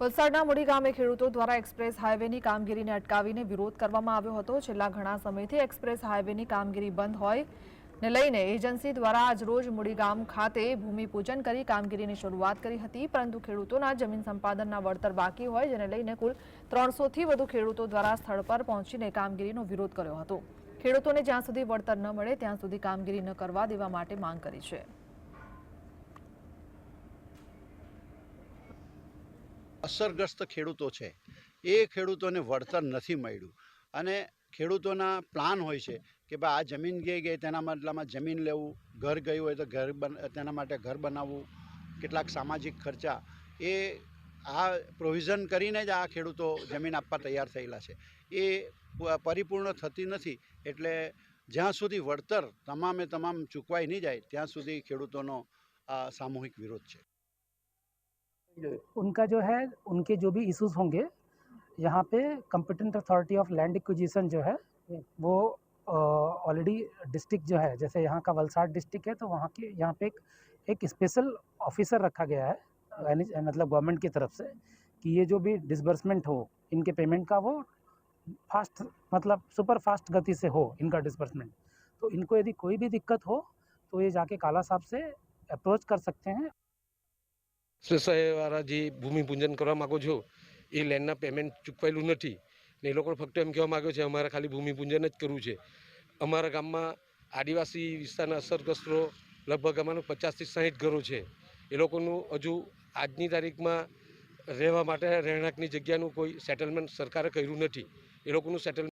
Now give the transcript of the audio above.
વલસાડના મૂડી ગામે ખેડૂતો દ્વારા એક્સપ્રેસ હાઈવેની કામગીરીને અટકાવીને વિરોધ કરવામાં આવ્યો હતો. છેલ્લા ઘણા સમયથી એક્સપ્રેસ હાઈવેની કામગીરી બંધ હોય ને લઈને એજન્સી દ્વારા આજરોજ ગામ ખાતે ભૂમિપૂજન કરી કામગીરીની શરૂઆત કરી હતી. પરંતુ ખેડૂતોના જમીન સંપાદનના વળતર બાકી હોય, જેને લઈને કુલ ત્રણસોથી વધુ ખેડૂતો દ્વારા સ્થળ પર પહોંચીને કામગીરીનો વિરોધ કર્યો હતો. ખેડૂતોને જ્યાં સુધી વળતર ન મળે, ત્યાં સુધી કામગીરી ન કરવા દેવા માટે માંગ કરી છે. અસરગ્રસ્ત ખેડૂતો છે. એ ખેડૂતોને વળતર નથી મળ્યું. અને ખેડૂતોના પ્લાન હોય છે કે ભાઈ આ જમીન ગઈ ગઈ, તેના બદલામાં જમીન લેવું, ઘર ગયું હોય તો ઘર બન, તેના માટે ઘર બનાવવું, કેટલાક સામાજિક ખર્ચા, એ આ પ્રોવિઝન કરીને જ આ ખેડૂતો જમીન આપવા તૈયાર થયેલા છે. એ પરિપૂર્ણ થતી નથી. એટલે જ્યાં સુધી વળતર તમામે તમામ ચૂકવાઈ નહીં જાય, ત્યાં સુધી ખેડૂતોનો આ સામૂહિક વિરોધ છે. उनका जो है, उनके जो भी इश्यूज़ होंगे, यहाँ पे competent authority of land acquisition जो है, वो ऑलरेडी डिस्ट्रिक्ट जो है, जैसे यहाँ का वलसाड डिस्ट्रिक्ट है तो वहाँ के, यहाँ पे एक एक स्पेशल ऑफिसर रखा गया है मतलब गवर्नमेंट की तरफ़ से, कि ये जो भी डिसबर्समेंट हो, इनके पेमेंट का वो फास्ट मतलब सुपर फास्ट गति से हो, इनका डिसबर्समेंट तो इनको यदि कोई भी दिक्कत हो तो ये जाके काला साहब से अप्रोच कर सकते हैं। વાળા જે ભૂમિપૂજન કરવા માગો છો, એ લેન્ડના પેમેન્ટ ચૂકવાયેલું નથી. ને એ લોકો ફક્ત એમ કહેવા માગ્યો છે, અમારે ખાલી ભૂમિપૂજન જ કરવું છે. અમારા ગામમાં આદિવાસી વિસ્તારના અસરગ્રસ્તો લગભગ અમારું પચાસથી સાહીઠ ઘરો છે. એ લોકોનું હજુ આજની તારીખમાં રહેવા માટે રહેણાંકની જગ્યાનું કોઈ સેટલમેન્ટ સરકારે કર્યું નથી. એ લોકોનું સેટલ